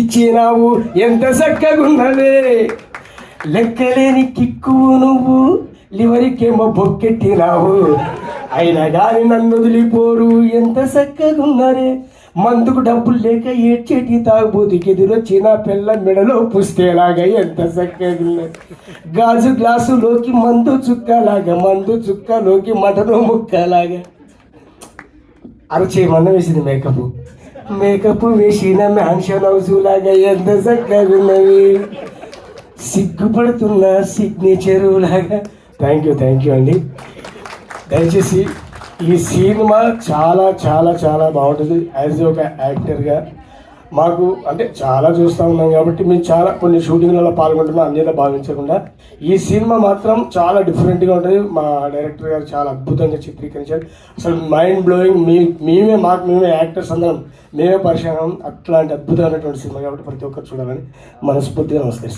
ఇచ్చినావు ఎంత చక్కగున్నదే లెక్కలేని కిక్కు నువ్వు లివరికేమో బొక్కెట్టినావు అయినా కానీ నన్ను వదిలిపోరు ఎంత చక్కగున్నారే. మందుకు డబ్బులు లేక ఏడ్చేటి తాగుబోతుకి ఎదురొచ్చిన పిల్ల మెడలో పుస్తేలాగా ఎంత చక్కగా ఉన్నది. గాజు గ్లాసులోకి మందు చుక్కలాగా మందు చుక్కలోకి మటను ముక్కలాగా. అరచేయమన్న వేసింది మేకప్. మేకప్ వేసిన మ్యాన్షన్ హౌస్ లాగా ఎంత చక్కగా ఉన్నవి సిగ్గుపడుతున్న సిగ్నేచర్ లాగా. థ్యాంక్ యూ థ్యాంక్ యూ అండి. దయచేసి ఈ సినిమా చాలా చాలా చాలా బాగుంటుంది. యాజ్ ఒక యాక్టర్గా మాకు అంటే చాలా చూస్తూ ఉన్నాం కాబట్టి మేము చాలా కొన్ని షూటింగ్లలో పాల్గొంటున్నాం అన్నిలో భావించకుండా. ఈ సినిమా మాత్రం చాలా డిఫరెంట్గా ఉంటుంది. మా డైరెక్టర్ గారు చాలా అద్భుతంగా చిత్రీకరించారు. అసలు మైండ్ బ్లోయింగ్ మీ మేమే మాకు మేమే యాక్టర్స్ అందరం మేమే పరిచయం అట్లాంటి అద్భుతమైనటువంటి సినిమా కాబట్టి ప్రతి ఒక్కరు చూడాలని మనస్ఫూర్తిగా నమస్కరిస్తాం